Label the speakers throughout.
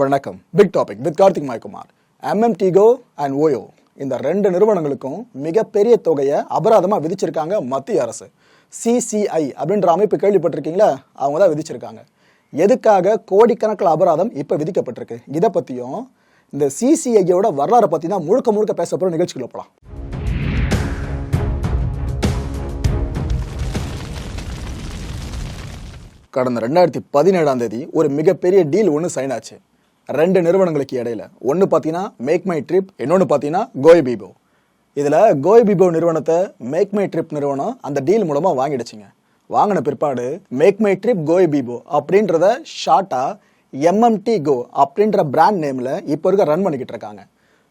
Speaker 1: வணக்கம். Big topic with Karthik மாய்குமார். எம்எம்டிகோ அண்ட் ஓயோ இந்த ரெண்டு நிறுவனங்களுக்கும் மிகப்பெரிய தொகையை அபராதமாக விதிச்சிருக்காங்க மத்திய அரசு. சிசிஐ அப்படின்ற அமைப்பு கேள்விப்பட்டிருக்கீங்களா? அவங்க தான் விதிச்சிருக்காங்க. எதுக்காக கோடிக்கணக்கில் அபராதம் இப்போ விதிக்கப்பட்டிருக்கு? இதை பற்றியும் இந்த சிசிஐயோட வரலாறை பற்றி தான் முழுக்க முழுக்க பேச போகிற நிகழ்ச்சிக்குள்ள போகலாம் கடந்த ரெண்டாயிரத்தி பதினேழாம் தேதி ஒரு மிகப்பெரிய டீல் ஒன்று சைன் ஆச்சு. ரெண்டு நிறுவனங்களுக்கு இடையில. ஒன்று பார்த்தீங்கன்னா மேக் மை ட்ரிப் இன்னொன்று பார்த்தீங்கன்னா கோய் பீபோ இதில் கோய் பீபோ நிறுவனத்தை மேக் மை ட்ரிப் நிறுவனம் அந்த டீல் மூலமாக வாங்கிடுச்சுங்க. வாங்கின பிற்பாடு மேக் மை ட்ரிப் கோய் பீபோ அப்படின்றத ஷார்ட்டாக எம்எம்டி கோ அப்படின்ற பிராண்ட் நேமில் இப்போ இருக்க ரன் பண்ணிக்கிட்டு இருக்காங்க.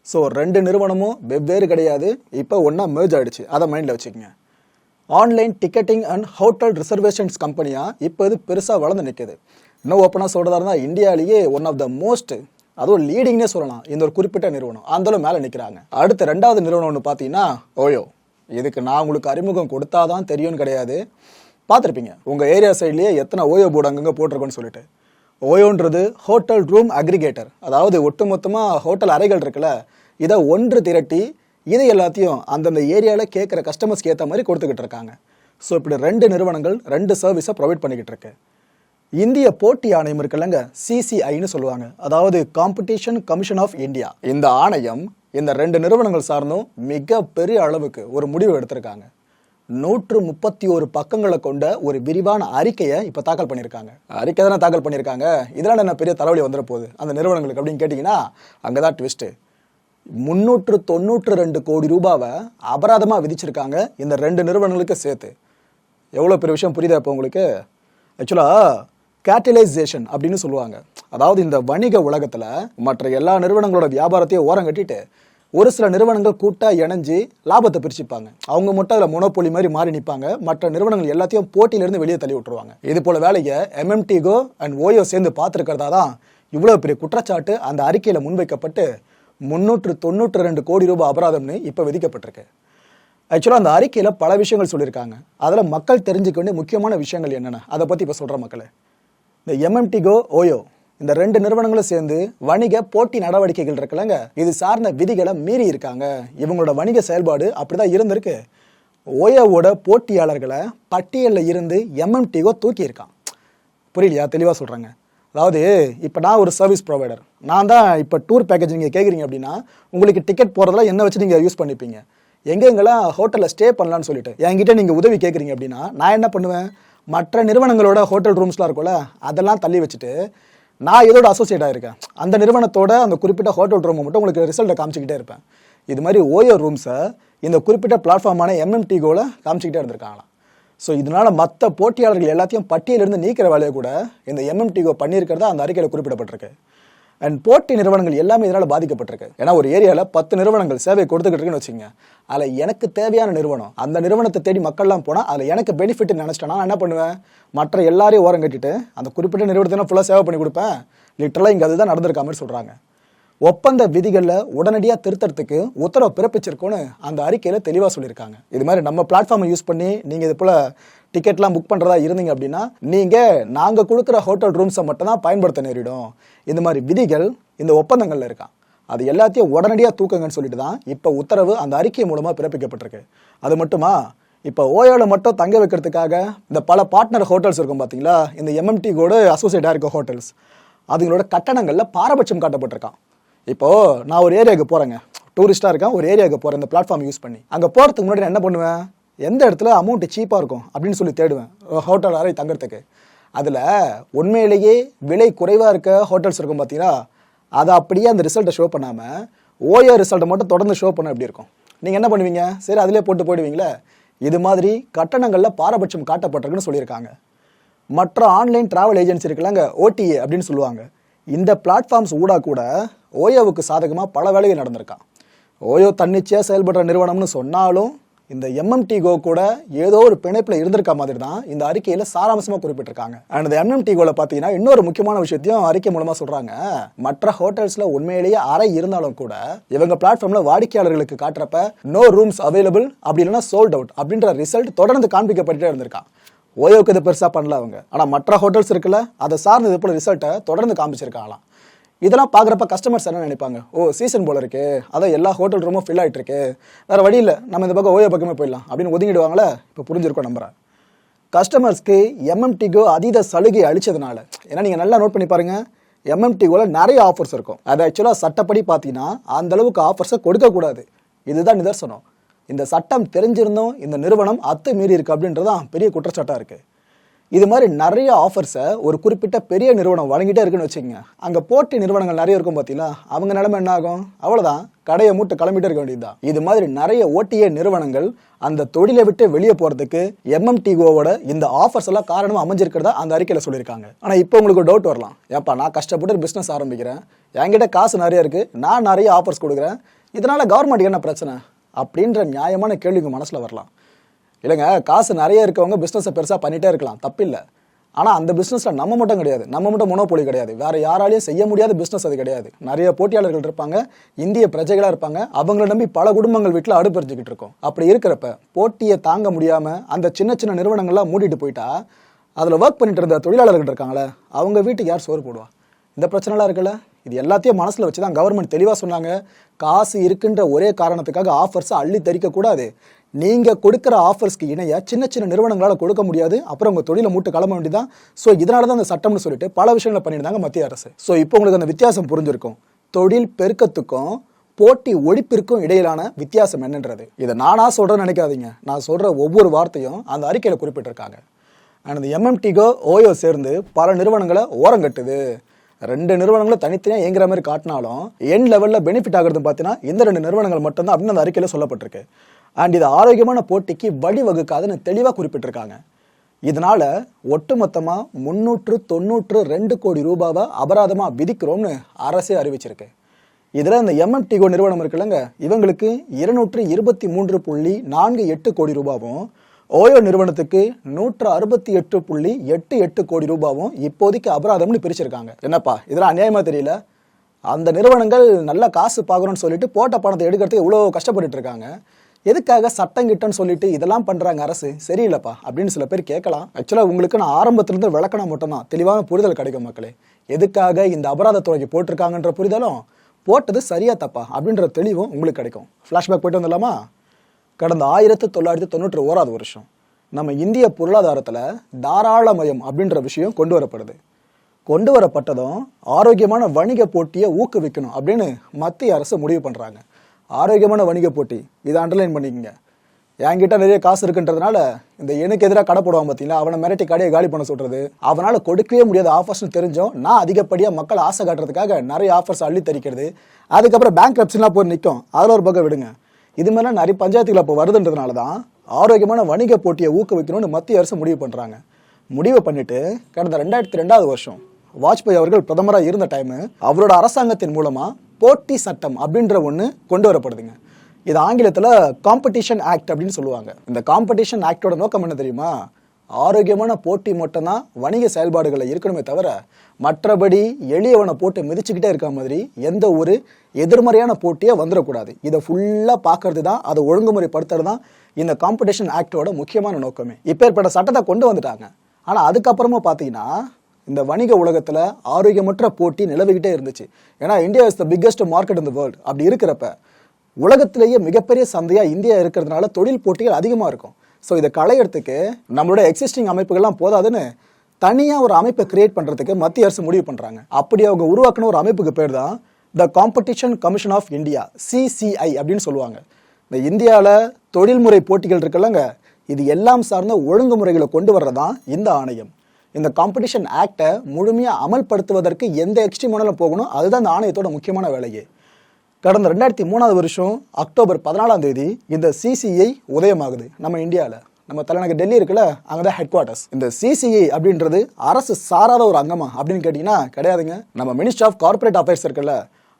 Speaker 1: ஸோ ரெண்டு நிறுவனமும் வெவ்வேறு கிடையாது. இப்போ ஒன்றா மேர்ஜ் ஆகிடுச்சு அதை மைண்டில் வச்சுக்கோங்க. Online ticketing and hotel reservations கம்பெனியாக இப்போ இது பெருசாக வளர்ந்து நிற்குது இன்னும் ஓப்பனாக சொல்கிறதா இருந்தால் இந்தியாவிலேயே ஒன் ஆஃப் த மோஸ்ட் அதுவும் லீடிங்னே சொல்லலாம் இந்த ஒரு குறிப்பிட்ட நிறுவனம். அந்தளவு மேலே நிற்கிறாங்க அடுத்த ரெண்டாவது நிறுவனம் ஒன்று பார்த்தீங்கன்னா ஓயோ இதுக்கு நான் உங்களுக்கு அறிமுகம் கொடுத்தாதான் தெரியும்னு கிடையாது. பார்த்துருப்பீங்க உங்கள் ஏரியா சைட்லேயே எத்தனை ஓயோ போர்டு அங்கங்கே போட்டிருக்கோன்னு சொல்லிட்டு. ஓயோன்றது ஹோட்டல் ரூம் அக்ரிகேட்டர் அதாவது ஒட்டுமொத்தமாக ஹோட்டல் அறைகள் இருக்குல்ல இதை ஒன்று திரட்டி இது எல்லாத்தையும் அந்தந்த ஏரியாவில் கேட்குற கஸ்டமர்ஸ்க்கு ஏற்ற மாதிரி கொடுத்துக்கிட்டு இருக்காங்க. ஸோ இப்படி ரெண்டு நிறுவனங்கள் ரெண்டு சர்வீஸை ப்ரொவைட் பண்ணிக்கிட்டு இருக்கு. இந்திய போட்டி ஆணையம் இருக்குல்லங்க சிசிஐன்னு சொல்லுவாங்க. அதாவது காம்படிஷன் கமிஷன் ஆஃப் இந்தியா இந்த ஆணையம் இந்த ரெண்டு நிறுவனங்கள் சார்ந்தும் மிக பெரிய அளவுக்கு ஒரு முடிவு எடுத்திருக்காங்க. நூற்று முப்பத்தி ஒரு பக்கங்களை கொண்ட ஒரு விரிவான அறிக்கையை இப்போ தாக்கல் பண்ணியிருக்காங்க. அறிக்கை தானே தாக்கல் பண்ணியிருக்காங்க? இதெல்லாம் என்ன பெரிய தலைவலி வந்துட போகுது? அந்த நிறுவனங்களுக்கு அப்படின்னு கேட்டிங்கன்னா அங்கே தான் ட்விஸ்ட்டு முந்நூற்று தொண்ணூற்று ரெண்டு கோடி ரூபாவை அபராதமாக விதிச்சிருக்காங்க இந்த ரெண்டு நிறுவனங்களுக்கு சேர்த்து. எவ்வளோ பெரிய விஷயம் புரியுதா இப்போ உங்களுக்கு? ஆக்சுவலாக கேட்டலைசேஷன் அப்படின்னு சொல்லுவாங்க. அதாவது இந்த வணிக உலகத்தில் மற்ற எல்லா நிறுவனங்களோட வியாபாரத்தையும் ஓரம் கட்டிட்டு ஒரு சில நிறுவனங்கள் கூட்டாக இணைஞ்சு லாபத்தை பிரிச்சுப்பாங்க. அவங்க மட்டும் அதில் மொனோபொலி மாதிரி மாறி நிற்பாங்க மற்ற நிறுவனங்கள் எல்லாத்தையும் போட்டியிலேருந்து வெளியே தள்ளி விட்டுருவாங்க. இது போல வேலையை எம்எம்டிகோ அண்ட் ஓயோ சேர்ந்து பார்த்துருக்கிறதா தான் இவ்வளோ பெரிய குற்றச்சாட்டு. அந்த அறிக்கையில் முன்வைக்கப்பட்டு முந்நூற்று தொண்ணூற்று ரெண்டு கோடி ரூபாய் அபராதம்னு இப்போ விதிக்கப்பட்டிருக்கு. ஆக்சுவலாக அந்த அறிக்கையில் பல விஷயங்கள் சொல்லியிருக்காங்க. அதில் மக்கள் தெரிஞ்சுக்க வேண்டிய முக்கியமான விஷயங்கள் என்னென்ன? அதை பற்றி இப்போ சொல்கிற மக்களை. இந்த எம்எம்டிகோ ஓயோ இந்த ரெண்டு நிறுவனங்களும் சேர்ந்து வணிக போட்டி நடவடிக்கைகள் இருக்குல்லங்க. இது சார்ந்த விதிகளை மீறி இருக்காங்க. இவங்களோட வணிக செயல்பாடு அப்படிதான் இருந்திருக்கு. ஓயோவோட போட்டியாளர்களை பட்டியலில் இருந்து எம்எம்டிகோ தூக்கியிருக்கான். புரியலையா? தெளிவாக சொல்கிறாங்க அதாவது இப்போ நான் ஒரு சர்வீஸ் ப்ரொவைடர் நான் தான் இப்போ டூர் பேக்கேஜ் நீங்கள் கேட்குறீங்க அப்படின்னா உங்களுக்கு டிக்கெட் போகிறதுல என்ன வச்சு நீங்கள் யூஸ் பண்ணிப்பீங்க? எங்கெங்கெல்லாம் ஹோட்டலில் ஸ்டே பண்ணலான்னு சொல்லிட்டு என்கிட்ட நீங்கள் உதவி கேட்குறீங்க அப்படின்னா நான் என்ன பண்ணுவேன்? மற்ற நிறுவனங்களோட ஹோட்டல் ரூம்ஸ்லாம் இருக்கும்ல அதெல்லாம் தள்ளி வச்சுட்டு நான் இதோட அசோசியேட் ஆகிருக்கேன் அந்த நிறுவனத்தோட அந்த குறிப்பிட்ட ஹோட்டல் ரூமை மட்டும் உங்களுக்கு ரிசல்ட்டை காமிச்சிக்கிட்டே இருப்பேன். இது மாதிரி ஓயோ ரூம்ஸை இந்த குறிப்பிட்ட பிளாட்ஃபார்மான எம்எம்டிகோவில் காமிச்சிக்கிட்டே இருந்திருக்காங்களாம். ஸோ இதனால் மற்ற போட்டியாளர்கள் எல்லாத்தையும் பட்டியலிருந்து நீக்கிற வேலையை கூட இந்த எம்எம்டிகோ பண்ணியிருக்கிறதா அந்த அறிக்கையில் குறிப்பிடப்பட்டிருக்கு. அண்ட் போட்டி நிறுவனங்கள் எல்லாமே இதனால் பாதிக்கப்பட்டிருக்கு. ஏன்னா ஒரு ஏரியாவில் பத்து நிறுவனங்கள் சேவை கொடுத்துக்கிட்டு இருக்குன்னு வச்சுங்க அதில் எனக்கு தேவையான நிறுவனம் அந்த நிறுவனத்தை தேடி மக்கள்லாம் போனால் அதில் எனக்கு பெனிஃபிட் நினச்சிட்டேன்னா நான் என்ன பண்ணுவேன்? மற்ற எல்லாரையும் ஓரம் கட்டிட்டு அந்த குறிப்பிட்ட நிறுவனத்தை ஃபுல்லாக சேவை பண்ணி கொடுப்பேன். லிட்டரலாக இங்கே அதுதான் நடந்திருக்க மாதிரி சொல்கிறாங்க ஒப்பந்த விதிகளில் உடனடியாக திருத்தறதுக்கு உத்தரவு பிறப்பிச்சிருக்கோன்னு அந்த அறிக்கையில் தெளிவாக சொல்லியிருக்காங்க. இது மாதிரி நம்ம பிளாட்ஃபார்மை யூஸ் பண்ணி நீங்கள் இது போல் டிக்கெட்லாம் புக் பண்ணுறதா இருந்தீங்க அப்படின்னா நீங்கள் நாங்கள் கொடுக்குற ஹோட்டல் ரூம்ஸை மட்டும் தான் பயன்படுத்த நேரிடும். இந்த மாதிரி விதிகள் இந்த ஒப்பந்தங்களில் இருக்கான் அது எல்லாத்தையும் உடனடியாக தூக்குங்கன்னு சொல்லிட்டு தான் இப்போ உத்தரவு அந்த அறிக்கை மூலமாக பிறப்பிக்கப்பட்டிருக்கு. அது மட்டுமா? இப்போ ஓயோவில் மட்டும் தங்க வைக்கிறதுக்காக இந்த பல பார்ட்னர் ஹோட்டல்ஸ் இருக்கும் பார்த்தீங்களா இந்த எம்எம்டி கூட அசோசியேட்டாக இருக்க ஹோட்டல்ஸ் அதுங்களோட கட்டணங்களில் பாரபட்சம் காட்டப்பட்டிருக்கான். இப்போது நான் ஒரு ஏரியாவுக்கு போகிறேங்க டூரிஸ்ட்டாக இருக்கேன் ஒரு ஏரியாவுக்கு போகிறேன் இந்த பிளாட்ஃபார்ம் யூஸ் பண்ணி. அங்கே போகிறதுக்கு முன்னாடி நான் என்ன பண்ணுவேன்? எந்த இடத்துல அமௌண்ட்டு சீப்பாக இருக்கும் அப்படின்னு சொல்லி தேடுவேன். ஹோட்டல் அறை தங்குறதுக்கு. அதில் உண்மையிலேயே விலை குறைவாக இருக்க ஹோட்டல்ஸ் இருக்கும் பார்த்தீங்கன்னா அதை அப்படியே அந்த ரிசல்ட்டை ஷோ பண்ணாமல் ஓயோ ரிசல்ட்டை மட்டும் தொடர்ந்து ஷோ பண்ண எப்படி இருக்கும்? நீங்கள் என்ன பண்ணுவீங்க? சரி அதிலே போட்டு போயிடுவீங்களே. இது மாதிரி கட்டணங்களில் பாரபட்சம் காட்டப்பட்டிருக்குன்னு சொல்லியிருக்காங்க. மற்ற ஆன்லைன் டிராவல் ஏஜென்சி இருக்கலாங்க ஓடிஏ அப்படின்னு சொல்லுவாங்க. இந்த பிளாட்ஃபார்ம்ஸ் ஊடாக கூட ஓயோவுக்கு சாதகமாக பல வேலைகள் நடந்திருக்கான். ஓயோ தன்னிச்சையாக செயல்படுற நிறுவனம்னு சொன்னாலும் இந்த எம்எம்டிகோ கூட ஏதோ ஒரு பிணைப்பில் இருந்திருக்க மாதிரி தான் இந்த அறிக்கையில் சாராம்சமாக குறிப்பிட்டிருக்காங்க. அண்ட் இந்த எம்எம்டி கோவில் பார்த்தீங்கன்னா இன்னொரு முக்கியமான விஷயத்தையும் அறிக்கை மூலமாக சொல்கிறாங்க மற்ற ஹோட்டல்ஸில் உண்மையிலேயே அறை இருந்தாலும் கூட இவங்க பிளாட்ஃபார்மில் வாடிக்கையாளர்களுக்கு காட்டுறப்ப நோ ரூம்ஸ் அவைலபிள் அப்படி இல்லைன்னா சோல்ட் அவுட் அப்படின்ற ரிசல்ட் தொடர்ந்து காண்பிக்கப்பட்டுட்டே இருந்திருக்கான் ஓயோக்கு இது பெருசாக பண்ணல அவங்க. ஆனால் மற்ற ஹோட்டல்ஸ் இருக்குல்ல அதை சார்ந்த இது போல ரிசல்ட்டை தொடர்ந்து காமிச்சிருக்காங்களாம் இதெல்லாம் பார்க்குறப்ப கஸ்டமர்ஸ் என்ன நினைப்பாங்க? ஓ சீசன் போல இருக்கு. அதான் எல்லா ஹோட்டல் ரூமும் ஃபில் ஆகிட்டு இருக்கு. வேறு வழி இல்லை. நம்ம இந்த பக்கம் ஓயோ பக்கமே போயிடலாம். அப்படின்னு ஒதுங்கிடுவாங்களே? இப்போ புரிஞ்சிருக்கோம் நம்புறேன். கஸ்டமர்ஸ்க்கு எம்எம்டிக்கு அதீத சலுகை அளித்ததுனால ஏன்னா நீங்கள் நல்லா நோட் பண்ணி பாருங்கள் எம்எம்டிக்குள்ள நிறைய ஆஃபர்ஸ் இருக்கும். அது ஆக்சுவலாக சட்டப்படி பார்த்தீங்கன்னா அந்தளவுக்கு ஆஃபர்ஸை கொடுக்கக்கூடாது இதுதான் நிதர்சனம். இந்த சட்டம் தெரிஞ்சிருந்தும் இந்த நிறுவனம் அத்து மீறி இருக்கு அப்படின்றதான் பெரிய குற்றச்சாட்டாக இருக்குது இது மாதிரி நிறைய ஆஃபர்ஸை ஒரு குறிப்பிட்ட பெரிய நிறுவனம் வழங்கிட்டே இருக்குன்னு வச்சுக்கோங்க. அங்கே போட்டி நிறுவனங்கள் நிறைய இருக்கும் பார்த்தீங்களா அவங்க நிலைமை என்ன ஆகும்? அவ்வளோதான் கடையை மூட்டு கிளம்பிட்டே இருக்க வேண்டியதுதான். இது மாதிரி நிறைய ஓட்டிய நிறுவனங்கள் அந்த தொழிலை விட்டு வெளியே போகிறதுக்கு எம்எம்டிஓவோட இந்த ஆஃபர்ஸ் எல்லாம் காரணமாக அமைஞ்சிருக்கிறதா அந்த அறிக்கையில் சொல்லியிருக்காங்க. ஆனால் இப்போ உங்களுக்கு டவுட் வரலாம். ஏப்பா நான் கஷ்டப்பட்டு பிஸ்னஸ் ஆரம்பிக்கிறேன். என்கிட்ட காசு நிறைய இருக்குது நான் நிறைய ஆஃபர்ஸ் கொடுக்குறேன். இதனால் கவர்மெண்ட் என்ன பிரச்சனை? அப்படின்ற நியாயமான கேள்விக்கு மனசில் வரலாம். இல்லைங்க காசு நிறைய இருக்கவங்க பிஸ்னஸை பெருசாக பண்ணிகிட்டே இருக்கலாம் தப்பில்லை. ஆனால் அந்த பிஸ்னஸில் நம்ம மட்டும் கிடையாது. நம்ம மட்டும் மொனோபோலி கிடையாது. வேறு யாராலையும் செய்ய முடியாத பிஸ்னஸ் அது கிடையாது. நிறைய போட்டியாளர்கள் இருப்பாங்க இந்திய பிரஜைகளாக இருப்பாங்க அவங்கள நம்பி பல குடும்பங்கள் வீட்டில் அடுப்பறிஞ்சிக்கிட்டு இருக்கோம். அப்படி இருக்கிறப்ப போட்டியை தாங்க முடியாமல் அந்த சின்ன சின்ன நிறுவனங்கள்லாம் மூடிட்டு போயிட்டா அதில் ஒர்க் பண்ணிட்டு இருந்த தொழிலாளர்கள் இருக்காங்களே அவங்க வீட்டுக்கு யார் சோறு போடுவா? இந்த பிரச்சனைலாம் இருக்குல்ல? இது எல்லாத்தையும் மனசில் வச்சு தான் கவர்மெண்ட் தெளிவாக சொன்னாங்க. காசு இருக்குன்ற ஒரே காரணத்துக்காக ஆஃபர்ஸை அள்ளி தரிக்கக்கூடாது நீங்கள் கொடுக்குற ஆஃபர்ஸ்க்கு இணைய சின்ன சின்ன நிறுவனங்களால் கொடுக்க முடியாது. அப்புறம் உங்கள் தொழிலை மூட்டு கிளம்ப வேண்டியதான் ஸோ இதனால தான் அந்த சட்டம்னு சொல்லிட்டு பல விஷயங்களை பண்ணியிருந்தாங்க மத்திய அரசு. ஸோ இப்போ உங்களுக்கு அந்த வித்தியாசம் புரிஞ்சிருக்கும். தொழில் பெருக்கத்துக்கும் போட்டி ஒழிப்பிற்கும் இடையிலான வித்தியாசம் என்னன்றது. இதை நானா சொல்கிறேன்னு நினைக்காதீங்க. நான் சொல்கிற ஒவ்வொரு வார்த்தையும் அந்த அறிக்கையில் குறிப்பிட்டிருக்காங்க. அண்ட் இந்த எம்எம்டிகோ ஓயோ சேர்ந்து பல நிறுவனங்களை ஓரங்கட்டுது ரெண்டு நிறுவனங்களும் தனித்தனியாக இயங்குற மாதிரி காட்டினாலும் என் லெவலில் பெனிஃபிட் ஆகிறது பார்த்தீங்கன்னா இந்த ரெண்டு நிறுவனங்கள் மட்டும்தான் அப்படின்னு அந்த அறிக்கையில் சொல்லப்பட்டிருக்கு. அண்ட் இது ஆரோக்கியமான போட்டிக்கு வழிவகுக்காதுன்னு தெளிவாக குறிப்பிட்டிருக்காங்க. இதனால ஒட்டுமொத்தமாக முந்நூற்று தொண்ணூற்று ரெண்டு கோடி ரூபாவை அபராதமாக விதிக்கிறோம்னு அரசே அறிவிச்சிருக்கு. இதில் இந்த எம்எம்டிகோ நிறுவனம் இருக்குல்லங்க இவங்களுக்கு இருநூற்று இருபத்தி மூன்று புள்ளி நான்கு எட்டு கோடி ரூபாவும் ஓயோ நிறுவனத்துக்கு நூற்று அறுபத்தி எட்டு புள்ளி எட்டு எட்டு கோடி ரூபாவும் இப்போதைக்கு அபராதம்னு பிரிச்சிருக்காங்க. என்னப்பா இதெல்லாம் அநியாயமாக தெரியல? அந்த நிறுவனங்கள் நல்ல காசு பார்க்குறோன்னு சொல்லிட்டு போட்ட பணத்தை எடுக்கிறதுக்கு இவ்வளோ கஷ்டப்பட்டுட்டு இருக்காங்க. எதுக்காக சட்டம் கிட்டன்னு சொல்லிட்டு இதெல்லாம் பண்றாங்க அரசு? சரியில்லைப்பா அப்படின்னு சில பேர் கேட்கலாம். ஆக்சுவலாக உங்களுக்கு நான் ஆரம்பத்திலிருந்து விளக்கணம் மட்டும்தான். தெளிவான புரிதல் கிடைக்கும் மக்களே. எதுக்காக இந்த அபராத தொகைக்கு போட்டிருக்காங்கன்ற புரிதலும் போட்டது சரியா தப்பா? அப்படின்ற தெளிவும் உங்களுக்கு கிடைக்கும். ஃப்ளாஷ்பேக் போயிட்டு வந்துடலாமா? கடந்த ஆயிரத்தி தொள்ளாயிரத்தி தொண்ணூற்றி ஓராது வருஷம் நம்ம இந்திய பொருளாதாரத்தில் தாராளமயம் அப்படின்ற விஷயம் கொண்டு வரப்படுது. கொண்டு வரப்பட்டதும் ஆரோக்கியமான வணிக போட்டியை ஊக்குவிக்கணும் அப்படின்னு மத்திய அரசு முடிவு பண்ணுறாங்க ஆரோக்கியமான வணிக போட்டி. இதை அண்டர்லைன் பண்ணிக்கங்க. என்கிட்ட நிறைய காசு இருக்குன்றதுனால இந்த எனக்கு எதிராக கடை போடுவான் பார்த்தீங்களா அவனை மிரட்டி கடையை காலி பண்ண சொல்கிறது அவனால் கொடுக்கவே முடியாத ஆஃபர்ஸ்னு தெரிஞ்சோம் நான் அதிகப்படியாக மக்கள் ஆசை காட்டுறதுக்காக நிறைய ஆஃபர்ஸ் அள்ளி தரிக்கிறது. அதுக்கப்புறம் பேங்க் ரப்ஷன்லாம் போய் நிற்கும் அதில் ஒரு பக்கம் விடுங்க. இது மாதிரிலாம் நிறைய பஞ்சாயத்துகள் இப்போ வருதுன்றதுனால தான் ஆரோக்கியமான வணிக போட்டியை ஊக்குவிக்கணும்னு மத்திய அரசு முடிவு பண்ணுறாங்க முடிவு பண்ணிவிட்டு கடந்த ரெண்டாயிரத்தி ரெண்டாவது வருஷம் வாஜ்பாய் அவர்கள் பிரதமராக இருந்த டைமு அவரோட அரசாங்கத்தின் மூலமாக போட்டி சட்டம் அப்படின்ற ஒன்று கொண்டு வரப்படுதுங்க. இது ஆங்கிலத்தில் காம்படிஷன் ஆக்ட் அப்படின்னு சொல்லுவாங்க. இந்த காம்படிஷன் ஆக்டோட நோக்கம் என்ன தெரியுமா? ஆரோக்கியமான போட்டி மட்டும்தான் வணிக செயல்பாடுகளை இருக்கணுமே தவிர மற்றபடி எளியவனை போட்டு மிதிச்சுக்கிட்டே இருக்க மாதிரி எந்த ஒரு எதிர்மறையான போட்டியை வந்துடக்கூடாது. இதை ஃபுல்லாக பார்க்கறது தான் அதை ஒழுங்குமுறைப்படுத்துறது தான் இந்த காம்படிஷன் ஆக்டோட முக்கியமான நோக்கமே. இப்பேற்பட்ட சட்டத்தை கொண்டு வந்துட்டாங்க. ஆனால் அதுக்கப்புறமா பார்த்தீங்கன்னா இந்த வணிக உலகத்தில் ஆரோக்கியமற்ற போட்டி நிலவிக்கிட்டே இருந்துச்சு. ஏன்னா India is the biggest market in the world அப்படி இருக்கிறப்ப உலகத்திலேயே மிகப்பெரிய சந்தையாக இந்தியா இருக்கிறதுனால தொழில் போட்டிகள் அதிகமாக இருக்கும். ஸோ இதை களையிறதுக்கு நம்மளோட எக்ஸிஸ்டிங் அமைப்புகள்லாம் போதாதுன்னு தனியாக ஒரு அமைப்பை கிரியேட் பண்ணுறதுக்கு மத்திய அரசு முடிவு பண்ணுறாங்க அப்படி அவங்க உருவாக்கின ஒரு அமைப்புக்கு பேர் தான் the competition commission of India CCI அப்படின்னு சொல்லுவாங்க. இந்த இந்தியாவில் தொழில்முறை போட்டிகள் இருக்குல்லங்க இது எல்லாம் சார்ந்த ஒழுங்குமுறைகளை கொண்டு வர்றதான் இந்த ஆணையம். இந்த காம்படிஷன் ஆக்டை முழுமையாக அமல்படுத்துவதற்கு எந்த எக்ஸ்ட்ரீமானாலும் போகணும் அதுதான் இந்த ஆணையத்தோட முக்கியமான வேலையே. கடந்த ரெண்டாயிரத்தி மூணாவது வருஷம் அக்டோபர் பதினாலாம் தேதி இந்த சிசிஐ உதயமாகுது. நம்ம இந்தியாவில் நம்ம தலைநகர் டெல்லி இருக்குல்ல அங்கே தான் ஹெட் குவார்ட்டர்ஸ் இந்த சிசிஐ அப்படின்றது அரசு சாராத ஒரு அங்கமா அப்படின்னு கேட்டிங்கன்னா கிடையாதுங்க. நம்ம மினிஸ்டர் ஆஃப் கார்ப்பரேட் அஃபேர்ஸ் இருக்குல்ல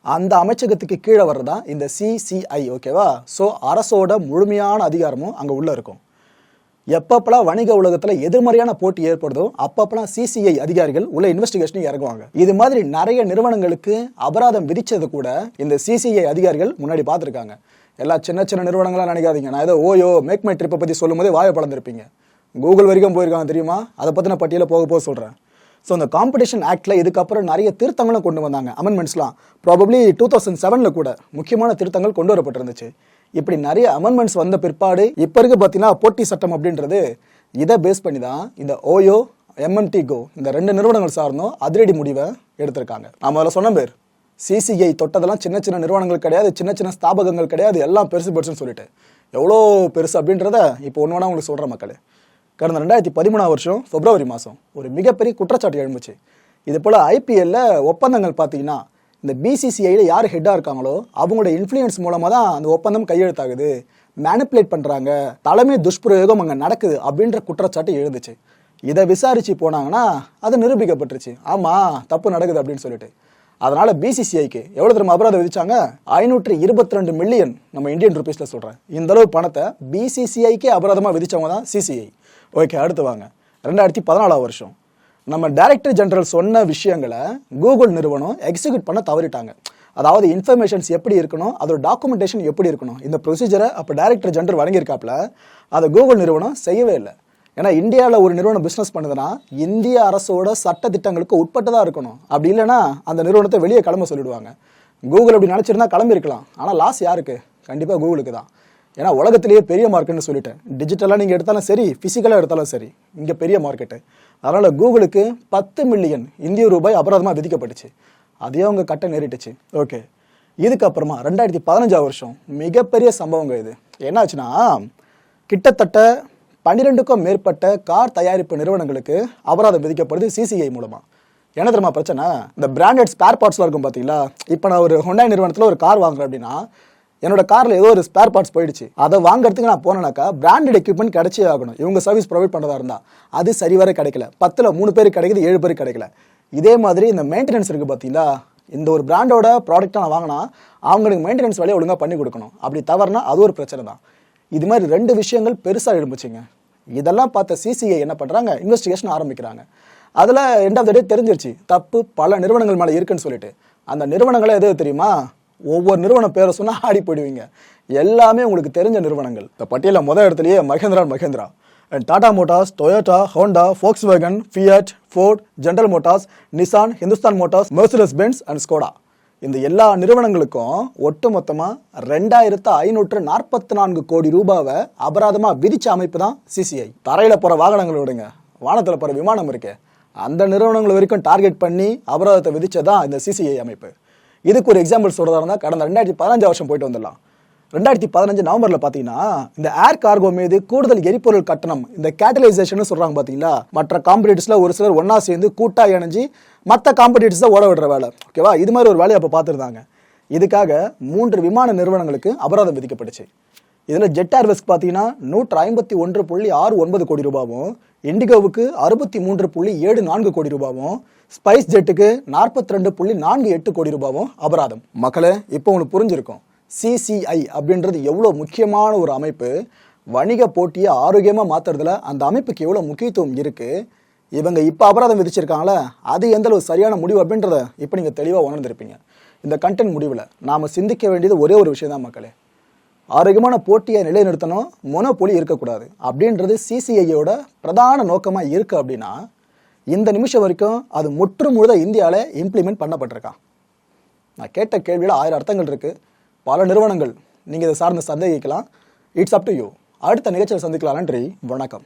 Speaker 1: அந்த அமைச்சகத்துக்கு கீழே வர்றதா இந்த சிசிஐ ஓகேவா ஸோ அரசோட முழுமையான அதிகாரமும் அங்கே உள்ள இருக்கும். எப்பப்பெல்லாம் வணிக உலகத்தில் எதிர்மறையான போட்டி ஏற்படுதோ அப்பப்பெல்லாம் சிசிஐ அதிகாரிகள் உள்ள இன்வெஸ்டிகேஷனுக்கு இறங்குவாங்க. இது மாதிரி நிறைய நிறுவனங்களுக்கு அபராதம் விதிச்சது கூட இந்த சிசிஐ அதிகாரிகள் முன்னாடி பார்த்துருக்காங்க. எல்லா சின்ன சின்ன நிறுவனங்களாம் நினைக்காதீங்க. நான் ஏதோ ஓயோ மேக் மை ட்ரிப்பை பற்றி சொல்லும் போதே வாயை பழந்திருப்பீங்க கூகுள் வரைக்கும் போயிருக்காங்க தெரியுமா? அதை பற்றின பட்டியலில் போக போக சொல்கிறேன் ஸோ அந்த காம்படிஷன் ஆக்டில் இதுக்கப்புறம் நிறைய திருத்தங்களும் கொண்டு வந்தாங்க. அமெண்ட்மெண்ட்ஸ்லாம் ப்ராபப்ளி டூ தௌசண்ட் செவனில் கூட முக்கியமான திருத்தங்கள் கொண்டு வரப்பட்டிருந்துச்சு. இப்படி நிறைய அமெண்ட்மெண்ட்ஸ் வந்த பிற்பாடு இப்போ இருக்க பார்த்தீங்கன்னா போட்டி சட்டம் அப்படின்றது. இதை பேஸ் பண்ணி தான் இந்த ஓயோ எம்எம்டி கோ இந்த ரெண்டு நிறுவனங்கள் சார்ந்தும் அதிரடி முடிவை எடுத்திருக்காங்க. நான் முதல்ல சொன்ன பேர் சிசிஐ தொட்டதெல்லாம் சின்ன சின்ன நிறுவனங்கள் கிடையாது சின்ன சின்ன ஸ்தாபகங்கள் கிடையாது எல்லாம் பெருசு பெருசுன்னு சொல்லிட்டு. எவ்வளோ பெருசு அப்படின்றத இப்போ ஒன்று வேணா உங்களுக்கு சொல்கிற மக்களே. கடந்த ரெண்டாயிரத்தி பதிமூணாம் வருஷம் பிப்ரவரி மாதம் ஒரு மிகப்பெரிய குற்றச்சாட்டு எழுந்துச்சு. இது போல் ஐபிஎல்ல ஒப்பந்தங்கள் பார்த்தீங்கன்னா இந்த பிசிசிஐயில் யார் ஹெட்டாக இருக்காங்களோ அவங்களோட இன்ஃப்ளூயன்ஸ் மூலமாக தான் அந்த ஒப்பந்தம் கையெழுத்தாகுது. மேனிப்புலேட் பண்ணுறாங்க தலைமை துஷ்பிரயோகம் அங்கே நடக்குது அப்படின்ற குற்றச்சாட்டு எழுந்துச்சு. இதை விசாரிச்சு போனாங்கன்னா அது நிரூபிக்கப்பட்டுருச்சு. ஆமாம் தப்பு நடக்குது அப்படின்னு சொல்லிட்டு. அதனால பிசிசிஐக்கு எவ்வளோ தெரியுமா அபராதம் விதிச்சாங்க? ஐநூற்றி இருபத்தி ரெண்டு மில்லியன் நம்ம இந்தியன் ருபீஸில் சொல்கிறேன் இந்தளவு பணத்தை பிசிசிஐக்கே அபராதமாக விதிச்சவங்க தான் சிசிஐ ஓகே அடுத்து வாங்க. ரெண்டாயிரத்தி பதினாலாம் வருஷம். நம்ம டைரக்டர் ஜெனரல் சொன்ன விஷயங்களை கூகுள் நிறுவனம் எக்ஸிக்யூட் பண்ண தவறிட்டாங்க. அதாவது இன்ஃபர்மேஷன்ஸ் எப்படி இருக்கணும் அதோட டாக்குமெண்டேஷன் எப்படி இருக்கணும் இந்த ப்ரொசீஜரை அப்போ டைரக்டர் ஜெனரல் வழங்கியிருக்காப்புல அதை கூகுள் நிறுவனம் செய்யவே இல்லை. ஏன்னா இந்தியாவில் ஒரு நிறுவனம் பிஸ்னஸ் பண்ணுதுன்னா இந்திய அரசோட சட்ட திட்டங்களுக்கு உட்பட்டதாக இருக்கணும். அப்படி இல்லைன்னா அந்த நிறுவனத்தை வெளியே கிளம்ப சொல்லிடுவாங்க. கூகுள் அப்படி நினச்சிருந்தா கிளம்பிருக்கலாம் ஆனால் லாஸ் யாருக்கு? கண்டிப்பாக கூகுளுக்கு தான். ஏன்னா உலகத்திலேயே பெரிய மார்க்கெட்னு சொல்லிட்டேன். டிஜிட்டலாக நீங்கள் எடுத்தாலும் சரி ஃபிசிக்கலாக எடுத்தாலும் சரி இங்கே பெரிய மார்க்கெட்டு. அதனால் கூகுளுக்கு பத்து மில்லியன் இந்திய ரூபாய் அபராதமாக விதிக்கப்பட்டுச்சு. அதையே அவங்க கட்ட நேரிட்டுச்சு. ஓகே இதுக்கப்புறமா ரெண்டாயிரத்தி பதினஞ்சாம் வருஷம் மிகப்பெரிய சம்பவங்க இது. என்னாச்சுன்னா கிட்டத்தட்ட பன்னிரெண்டுக்கும் மேற்பட்ட கார் தயாரிப்பு நிறுவனங்களுக்கு அபராதம் விதிக்கப்படுது சிசிஐ மூலமாக என்ன தெரியுமா பிரச்சனை? இந்த பிராண்டட் ஸ்பேர் பார்ட்ஸ்லாம் இருக்கும் பார்த்தீங்களா இப்போ நான் ஒரு ஹொண்டாய் நிறுவனத்தில் ஒரு கார் வாங்குறேன் அப்படின்னா என்னோட காரில் ஏதோ ஒரு ஸ்பேர் பார்ட்ஸ் போயிடுச்சு. அதை வாங்குறதுக்கு நான் போனேனாக்கா பிராண்டட் எக்யூப்மெண்ட் கிடைச்சே ஆகணும். இவங்க சர்வீஸ் ப்ரொவைட் பண்ணுறதா இருந்தால் அது சரிவர கிடைக்கல. பத்தில் மூணு பேர் கிடைக்குது ஏழு பேர் கிடைக்கல. இதே மாதிரி இந்த மெயின்டெனன்ஸ் இருக்குது பார்த்தீங்களா இந்த ஒரு பிராண்டோட ப்ராடக்ட்டை நான் வாங்கினா அவங்களுக்கு மெயின்டெனன்ஸ் வேலையை ஒழுங்காக பண்ணி கொடுக்கணும். அப்படி தவறுனா அது ஒரு பிரச்சனை தான். இது மாதிரி ரெண்டு விஷயங்கள் பெருசாக எழும்புச்சிங்க. இதெல்லாம் பார்த்த சிசிஐ என்ன பண்ணுறாங்க இன்வெஸ்டிகேஷன் ஆரம்பிக்கிறாங்க. அதில் எண்ட் ஆஃப் த டே தெரிஞ்சிருச்சு. தப்பு பல நிறுவனங்கள் மேலே இருக்குன்னு சொல்லிட்டு. அந்த நிறுவனங்களே எது தெரியுமா? ஒவ்வொரு நிறுவனம் பேரை சொன்னால் ஆடி போயிடுவீங்க. எல்லாமே உங்களுக்கு தெரிஞ்ச நிறுவனங்கள். இந்த பட்டியலில் முதல் இடத்துலயே Mahindra and Mahindra. And Tata motors Toyota Honda Volkswagen Fiat Ford general motors Nissan Hindustan motors Mercedes Benz and Skoda இந்த எல்லா நிறுவனங்களுக்கும் ஒட்டுமொத்தமாக ரெண்டாயிரத்து ஐநூற்று நாற்பத்தி நான்கு கோடி ரூபாவை அபராதமாக விதிச்ச அமைப்பு தான் சிசிஐ தரையில் போகிற வாகனங்களை விடுங்க. வானத்தில் போகிற விமானம் இருக்கே. அந்த நிறுவனங்கள் வரைக்கும் டார்கெட் பண்ணி அபராதத்தை விதிச்சதான் இந்த சிசிஐ அமைப்பு. இதுக்கு ஒரு எக்ஸாம்பிள் சொல்கிறதா இருந்தால் கடந்த ரெண்டாயிரத்தி பதினஞ்சு வருஷம் போயிட்டு வந்துடலாம். ரெண்டாயிரத்தி பதினஞ்சு நவம்பரில் பார்த்தீங்கன்னா இந்த ஏர் கார்கோ மீது கூடுதல் எரிபொருள் கட்டணம் இந்த கேட்டலைசேஷன் சொல்கிறாங்க பார்த்தீங்களா மற்ற காம்படிட்டர்ஸில் ஒரு சிலர் ஒன்றா சேர்ந்து கூட்டாக இணைஞ்சு மற்ற காம்படிட்டர்ஸ் தான் ஓட விடுற வேலை. ஓகேவா இது மாதிரி ஒரு வேலையை அப்போ பார்த்துருந்தாங்க. இதுக்காக மூன்று விமான நிறுவனங்களுக்கு அபராதம் விதிக்கப்பட்டுச்சு. இதில் ஜெட் ஏர்வேஸ்க்கு பார்த்தீங்கன்னா நூற்று ஐம்பத்தி ஒன்று புள்ளி ஆறு ஒன்பது கோடி ரூபாவும் இண்டிகோவுக்கு அறுபத்தி மூன்று புள்ளி ஏழு நான்கு கோடி ரூபாவும் ஸ்பைஸ் ஜெட்டுக்கு நாற்பத்தி ரெண்டு புள்ளி நான்கு எட்டு கோடி ரூபாவும் அபராதம். மக்களை இப்போ ஒன்று புரிஞ்சிருக்கும். சிசிஐ அப்படின்றது எவ்வளோ முக்கியமான ஒரு அமைப்பு. வணிக போட்டியை ஆரோக்கியமாக மாற்றுறதுல அந்த அமைப்புக்கு எவ்வளோ முக்கியத்துவம் இருக்குது இவங்க இப்போ அபராதம் விதிச்சிருக்காங்களே அது எந்த அளவு சரியான முடிவு அப்படின்றத இப்போ நீங்கள் தெளிவாக உணர்ந்திருப்பீங்க. இந்த கண்டென்ட் முடிவில் நாம் சிந்திக்க வேண்டியது ஒரே ஒரு விஷயம் தான் மக்களே. ஆரோக்கியமான போட்டியை நிலைநிறுத்தணும் மொனோபொலி இருக்கக்கூடாது. அப்படின்றது சிசிஐயோட பிரதான நோக்கமாக இருக்கு அப்படின்னா இந்த நிமிஷம் வரைக்கும் அது முற்று முழுத இந்தியாவில் இம்ப்ளிமெண்ட் பண்ணப்பட்டிருக்கான் நான் கேட்ட கேள்வியில் ஆயிரம் அர்த்தங்கள் இருக்கு. பல நிறுவனங்கள் நீங்கள் இதை சார்ந்து சந்தேகிக்கலாம். இட்ஸ் அப் டு யூ அடுத்த நிகழ்ச்சியில் சந்திக்கலாம் நன்றி வணக்கம்.